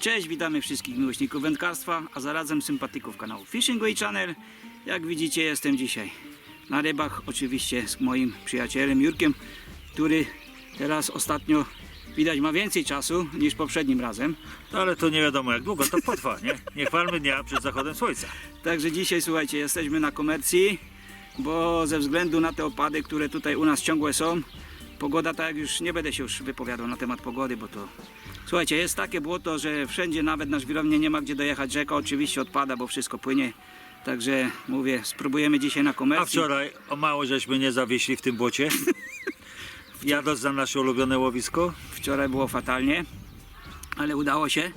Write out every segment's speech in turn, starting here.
Cześć, witamy wszystkich miłośników wędkarstwa, a zarazem sympatyków kanału Fishing Way Channel. Jak widzicie, jestem dzisiaj na rybach, oczywiście z moim przyjacielem Jurkiem, który teraz ostatnio widać ma więcej czasu niż poprzednim razem. No ale to nie wiadomo jak długo to potrwa, nie? Nie chwalmy dnia przed zachodem słońca. Także dzisiaj, słuchajcie, jesteśmy na komercji, bo ze względu na te opady, które tutaj u nas ciągłe są, pogoda tak jak już nie będę się już wypowiadał na temat pogody, bo to słuchajcie, jest takie błoto, że wszędzie nawet na żwirownię nie ma gdzie dojechać. Rzeka oczywiście odpada, bo wszystko płynie. Także mówię, spróbujemy dzisiaj na A komercji. wczoraj o mało żeśmy nie zawieśli w tym błocie. Jadąc za nasze ulubione łowisko. Wczoraj było fatalnie, ale udało się,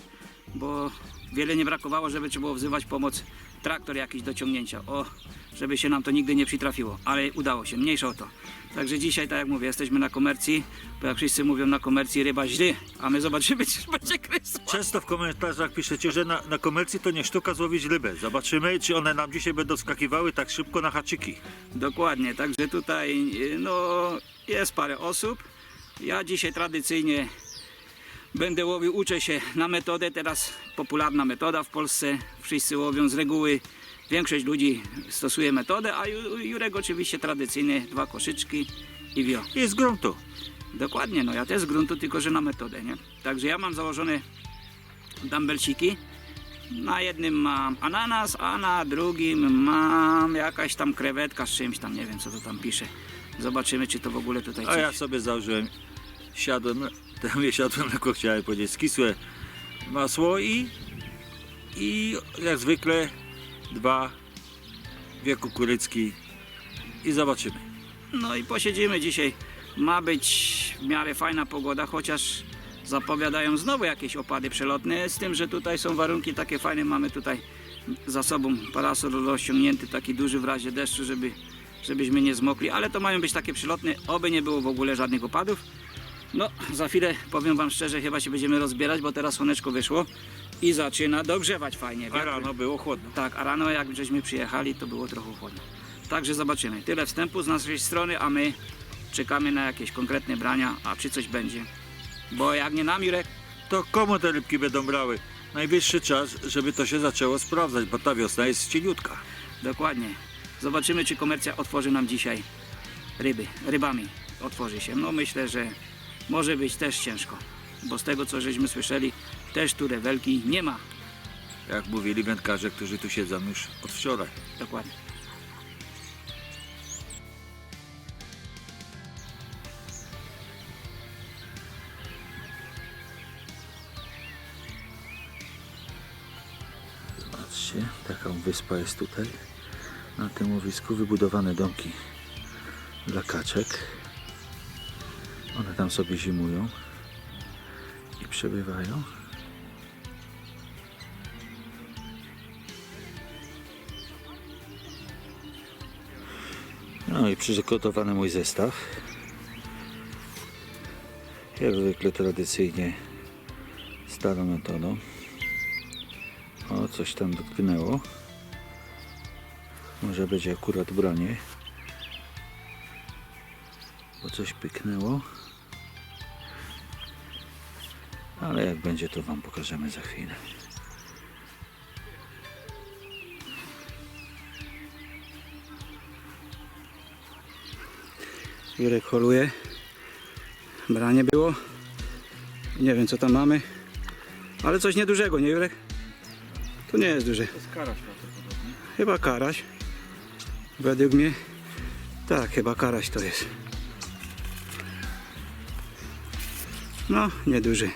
bo wiele nie brakowało, żeby trzeba było wzywać pomoc traktor jakiś do ciągnięcia. O, żeby się nam to nigdy nie przytrafiło, ale udało się, mniejsza o to. Także dzisiaj, tak jak mówię, jesteśmy na komercji, bo jak wszyscy mówią na komercji ryba źli, a my zobaczymy, czy będzie krysła. Często w komentarzach piszecie, że na, na komercji to nie sztuka złowić rybę. Zobaczymy, czy one nam dzisiaj będą skakiwały tak szybko na haczyki. Dokładnie, także tutaj no, jest parę osób. Ja dzisiaj tradycyjnie będę łowił, uczę się na metodę, teraz popularna metoda w Polsce. Wszyscy łowią z reguły, większość ludzi stosuje metodę, a Ju- Jurek oczywiście tradycyjnie dwa koszyczki i wio. I z gruntu. Dokładnie, no ja też z gruntu, tylko że na metodę, nie? Także ja mam założone dumbbellsiki. Na jednym mam ananas, a na drugim mam jakaś tam krewetka z czymś tam, nie wiem co to tam pisze. Zobaczymy, czy to w ogóle tutaj A coś... ja sobie założyłem, siadłem, tam je siadłem na chciałem powiedzieć, skisłe masło i, i jak zwykle dwa, dwie kukurycki i zobaczymy. No i posiedzimy dzisiaj. Ma być w miarę fajna pogoda, chociaż zapowiadają znowu jakieś opady przelotne, z tym, że tutaj są warunki takie fajne. Mamy tutaj za sobą parasol rozciągnięty, taki duży w razie deszczu, żeby, żebyśmy nie zmokli, ale to mają być takie przelotne, oby nie było w ogóle żadnych opadów. No, za chwilę powiem Wam szczerze, chyba się będziemy rozbierać, bo teraz słoneczko wyszło i zaczyna dogrzewać fajnie. A rano było chłodno. Tak, a rano jak żeśmy przyjechali, to było trochę chłodno. Także zobaczymy. Tyle wstępu z naszej strony, a my czekamy na jakieś konkretne brania, a czy coś będzie. Bo jak nie nam, Jurek, To komu te rybki będą brały? Najwyższy czas, żeby to się zaczęło sprawdzać, bo ta wiosna jest cieniutka. dokładnie. Zobaczymy, czy komercja otworzy nam dzisiaj ryby, rybami otworzy się. No myślę, że może być też ciężko, bo z tego, co żeśmy słyszeli, też tu rewelki nie ma. Jak mówili wędkarze, którzy tu siedzą już od wczoraj. Dokładnie. Zobaczcie, taką wyspa jest tutaj. Na tym łowisku wybudowane domki dla kaczek. One tam sobie zimują i przebywają. No i przygotowany mój zestaw. Jak zwykle tradycyjnie starą metodą. O, coś tam dotknęło. Może będzie akurat branie. Bo coś pyknęło. Ale jak będzie, to Wam pokażemy za chwilę. Jurek holuje. Branie było. Nie wiem co tam mamy. Ale coś niedużego, nie Jurek? To nie jest duże. To jest karaś prawdopodobnie. Chyba karaś. Według mnie. Tak, chyba karaś to jest. No, nieduży.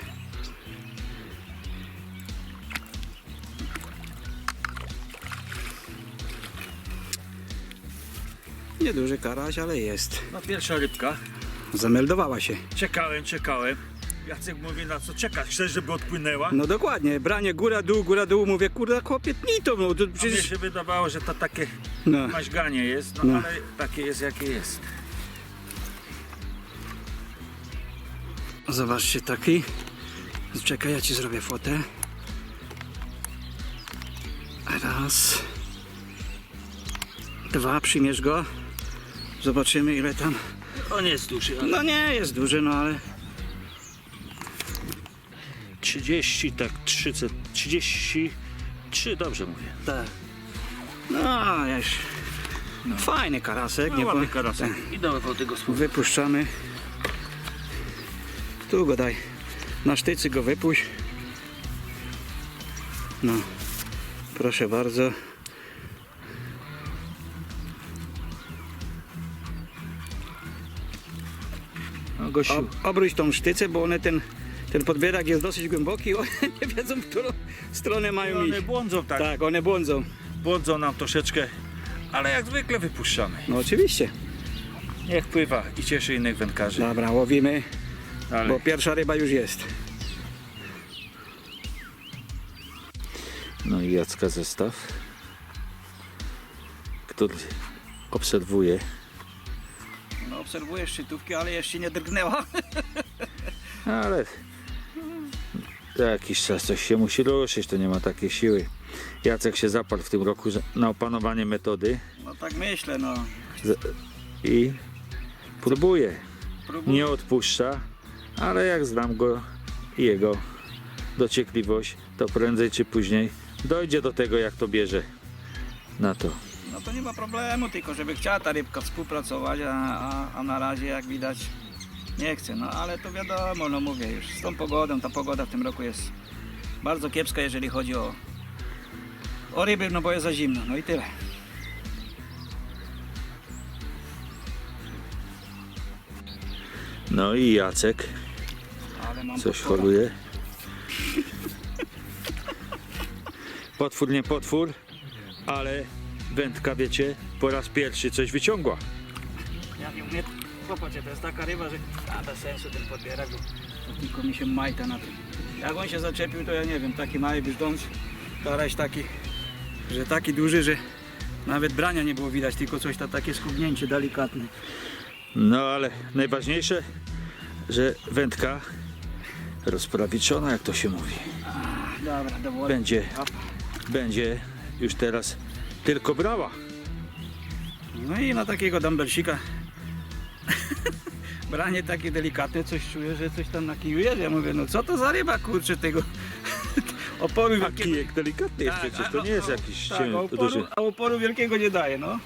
Nieduży karaś, ale jest. No pierwsza rybka. Zameldowała się. Czekałem, czekałem. Jacek mówi na co czekać? Chcesz, żeby odpłynęła? No dokładnie, branie góra dół, góra dół, mówię, kurde, chłopie, tnij to, no to A mnie przecież... się wydawało, że to takie No. maźganie jest, no, No. ale takie jest jakie jest. Zobaczcie taki. Czekaj, ja ci zrobię fotę. Raz. Dwa, przymierz go. Zobaczymy ile tam. On jest duży, ale No nie jest duży, no ale. trzy 30, tak 300, 33, dobrze mówię. Tak. No, już. Fajny karasek. No, nie ładny karasek. I do tego słowa. Wypuszczamy. Tu go daj. Na sztycy go wypuść. No. Proszę bardzo. Ob, obróć tą sztycę, bo one ten, ten podbierak jest dosyć głęboki. One nie wiedzą, w którą stronę mają one iść. błądzą tak, Tak, one błądzą. błądzą nam troszeczkę, ale jak zwykle wypuszczamy. No oczywiście. Niech pływa i cieszy innych wędkarzy. Dobra, łowimy, Ale bo pierwsza ryba już jest. No i Jacka zestaw, który obserwuje. No, obserwuję szczytówki, ale jeszcze nie drgnęła. Ale za jakiś czas coś się musi ruszyć, to nie ma takiej siły. Jacek się zaparł w tym roku że- na opanowanie metody No tak myślę, no. z- i próbuje. Próbuję. Nie odpuszcza, ale jak znam go i jego dociekliwość, to prędzej czy później dojdzie do tego, jak to bierze na to. To nie ma problemu, tylko żeby chciała ta rybka współpracować, a, a, a na razie jak widać nie chce. No ale to wiadomo, no mówię już, z tą pogodą, ta pogoda w tym roku jest bardzo kiepska, jeżeli chodzi o, o ryby, no bo jest za zimno, no i tyle. No i Jacek coś potwora. holuje. Potwór nie potwór, ale wędka, wiecie, po raz pierwszy coś wyciągła. Ja nie umiem, popatrzcie, to jest taka ryba, że a, bez sensu ten podbierak, to tylko mi się majta na tym. Jak on się zaczepił, to ja nie wiem, taki mały brzdąc, karaś taki, że taki duży, że nawet brania nie było widać, tylko coś tam takie skubnięcie delikatne. No ale najważniejsze, że wędka rozprawiczona, jak to się mówi. Dobra, do wody. Będzie, będzie już teraz tylko brała. No i na takiego dumbbellsika branie takie delikatne, coś czuję, że coś tam na kiju jest. Ja mówię, no co to za ryba, kurczę, tego oporu A wielkiego. kijek delikatny jest Tak, przecież, a- to nie jest a- jakiś tak, cień, a oporu, duży. a oporu wielkiego nie daje, no.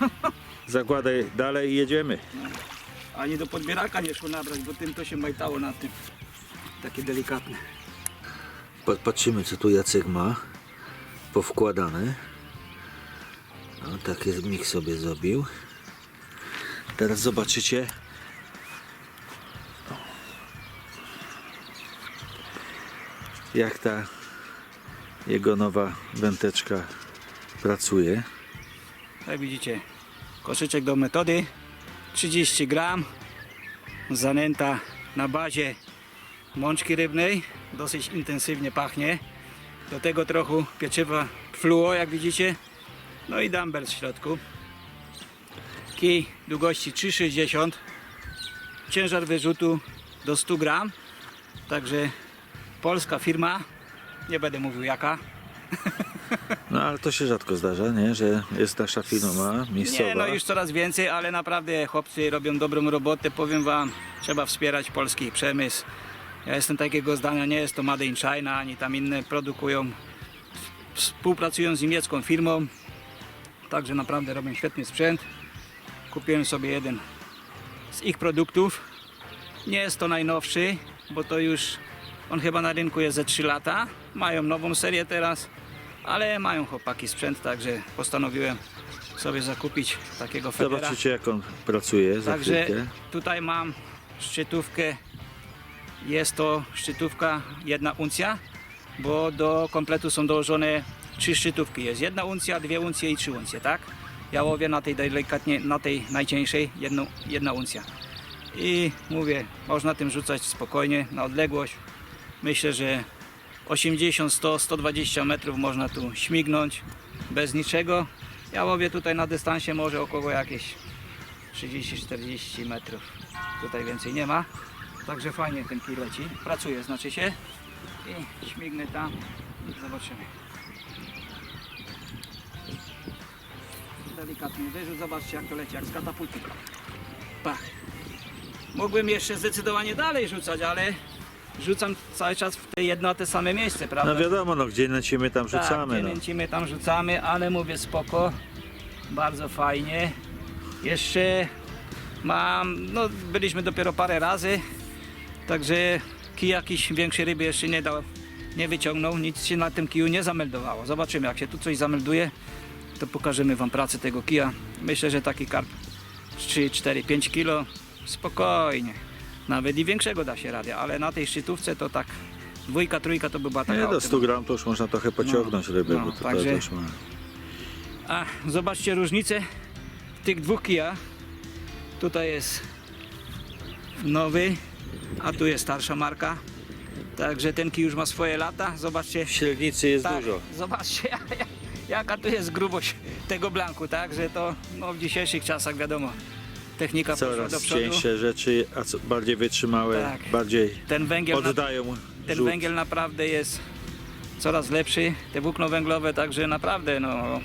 Zakładaj dalej i jedziemy. Ani do podbieraka nie szło nabrać, bo tym to się majtało na tym. Takie delikatne. Patrzymy co tu Jacek ma powkładane. No, taki mix sobie zrobił. Teraz zobaczycie. Jak ta jego nowa wędeczka pracuje. Jak widzicie, koszyczek do metody 30 gram zanęta na bazie mączki rybnej dosyć intensywnie pachnie do tego trochę pieczywa fluo jak widzicie no i dumbbell w środku kij długości 3,60 ciężar wyrzutu do 100 gram także polska firma nie będę mówił jaka No ale to się rzadko zdarza, nie? Że jest nasza firma miejscowa. Nie, no już coraz więcej, ale naprawdę chłopcy robią dobrą robotę. Powiem wam, trzeba wspierać polski przemysł. Ja jestem takiego zdania, nie jest to Made in China, ani tam inne produkują. Współpracują z niemiecką firmą, także naprawdę robią świetny sprzęt. Kupiłem sobie jeden z ich produktów. Nie jest to najnowszy, bo to już on chyba na rynku jest ze 3 lata. Mają nową serię teraz, ale mają chłopaki sprzęt, także postanowiłem sobie zakupić takiego federa. Zobaczycie jak on pracuje za Także chwilkę. tutaj mam szczytówkę. Jest to szczytówka jedna uncja, bo do kompletu są dołożone trzy szczytówki. Jest jedna uncja, dwie uncje i trzy uncje, tak? Ja łowię na tej delikatnie, na tej najcieńszej jedną, jedna uncja. I mówię, można tym rzucać spokojnie na odległość. Myślę, że 80, 100, 120 metrów można tu śmignąć bez niczego. Ja łowię tutaj na dystansie może około jakieś 30-40 metrów. Tutaj więcej nie ma. Także fajnie ten kij leci. Pracuje znaczy się. I śmignę tam i zobaczymy. Delikatny wyrzut. Zobaczcie jak to leci, jak z katapulty. Pach. Mógłbym jeszcze zdecydowanie dalej rzucać, ale rzucam cały czas w te jedno te same miejsce, prawda? No wiadomo, no gdzie nęcimy tam Tak, rzucamy. gdzie no. nęcimy, tam rzucamy, ale mówię spoko, bardzo fajnie. Jeszcze mam, no byliśmy dopiero parę razy, także kij jakiś większy ryby jeszcze nie dał, nie wyciągnął, nic się na tym kiju nie zameldowało. Zobaczymy, jak się tu coś zamelduje, to pokażemy Wam pracę tego kija. Myślę, że taki karp 3, 4, 5 kilo, spokojnie. Nawet i większego da się radę, ale na tej szczytówce to tak dwójka, trójka to by była taka Nie, do optymalna. 100 gram to już można trochę pociągnąć rybę, no, bo to, także- już ma. A zobaczcie różnicę w tych dwóch kijach. Tutaj jest nowy, a tu jest starsza marka. Także ten kij już ma swoje lata. Zobaczcie, W średnicy jest tak, dużo. zobaczcie jaka tu jest grubość tego blanku, tak? Że to no, w dzisiejszych czasach wiadomo, technika poszła do Coraz przodu. cieńsze rzeczy, a co bardziej wytrzymałe, Tak. bardziej Ten węgiel, na, oddają ten rzut. węgiel naprawdę jest coraz lepszy. Te włókno węglowe także naprawdę no,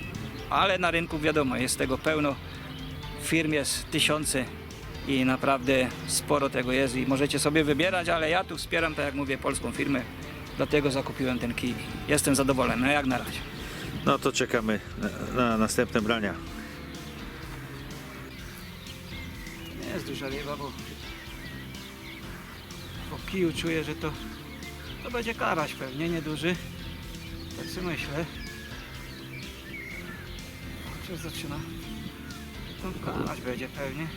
ale na rynku wiadomo, jest tego pełno. Firm jest tysiące i naprawdę sporo tego jest i możecie sobie wybierać, ale ja tu wspieram, tak jak mówię, polską firmę. Dlatego zakupiłem ten kij. Jestem zadowolony, no jak na razie. No to czekamy na, na następne brania. Nie jest duża ryba, bo po kiju czuję, że to, to będzie karaś pewnie, nieduży. Tak sobie myślę. Chociaż zaczyna. To karaś będzie pewnie.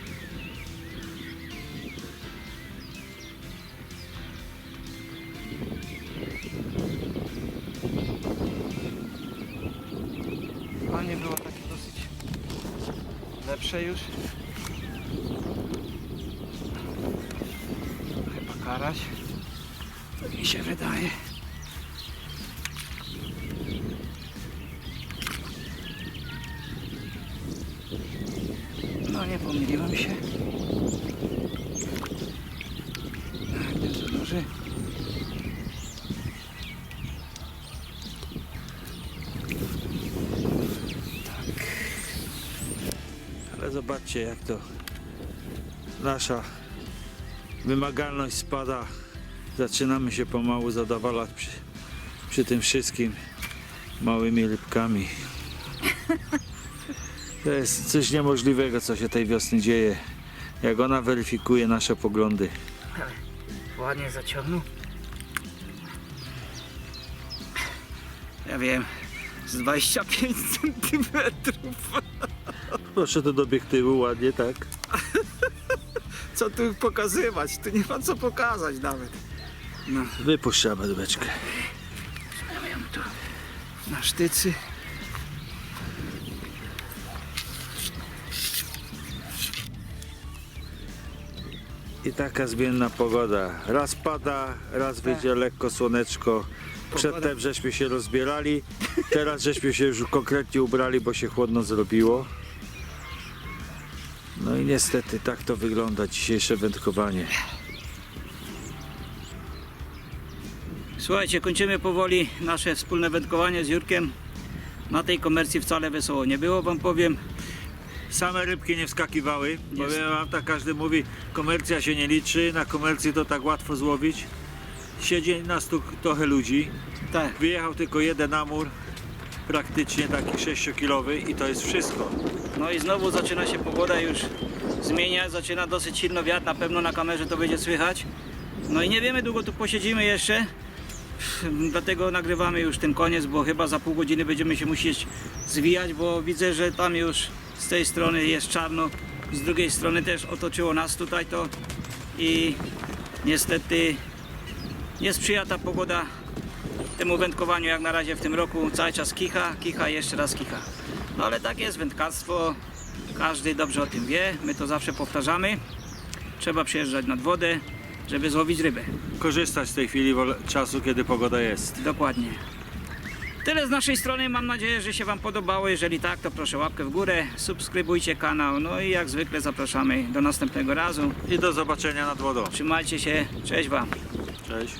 Lepsze już. Chyba karaś. To mi się wydaje. No nie pomyliłem się. Jak to nasza wymagalność spada. Zaczynamy się pomału zadowalać przy, przy tym wszystkim małymi rybkami. To jest coś niemożliwego, co się tej wiosny dzieje. Jak ona weryfikuje nasze poglądy. Ładnie zaciągnął. Ja wiem, z 25 centymetrów. Proszę to do obiektywu ładnie, tak? Co tu pokazywać? Tu nie ma co pokazać nawet. No, Wypuszczamy dubeczkę. stawiam tu na sztycy. I taka zmienna pogoda. Raz pada, raz wyjdzie lekko słoneczko. Przedtem żeśmy się rozbierali, teraz żeśmy się już konkretnie ubrali, bo się chłodno zrobiło. I niestety tak to wygląda dzisiejsze wędkowanie. Słuchajcie, kończymy powoli nasze wspólne wędkowanie z Jurkiem. Na tej komercji wcale wesoło nie było, wam powiem. Same rybki nie wskakiwały. Powiem wam tak, każdy mówi, komercja się nie liczy, na komercji to tak łatwo złowić. Siedzi na stół trochę ludzi. Tak, Wyjechał tylko jeden amur, praktycznie taki 6-kilowy i to jest wszystko. no i znowu zaczyna się pogoda już zmieniać, zaczyna dosyć silno wiatr, na pewno na kamerze to będzie słychać. No i nie wiemy długo tu posiedzimy jeszcze, dlatego nagrywamy już ten koniec, bo chyba za pół godziny będziemy się musieć zwijać, bo widzę, że tam już z tej strony jest czarno, z drugiej strony też otoczyło nas tutaj to i niestety nie sprzyja ta pogoda temu wędkowaniu jak na razie w tym roku. Cały czas kicha, kicha i jeszcze raz kicha. No ale tak jest wędkarstwo. Każdy dobrze o tym wie. My to zawsze powtarzamy. Trzeba przyjeżdżać nad wodę, żeby złowić rybę. Korzystać z tej chwili czasu, kiedy pogoda jest. Dokładnie. Tyle z naszej strony. Mam nadzieję, że się Wam podobało. Jeżeli tak, to proszę łapkę w górę, subskrybujcie kanał. No i jak zwykle zapraszamy do następnego razu. I do zobaczenia nad wodą. Trzymajcie się. Cześć Wam. Cześć.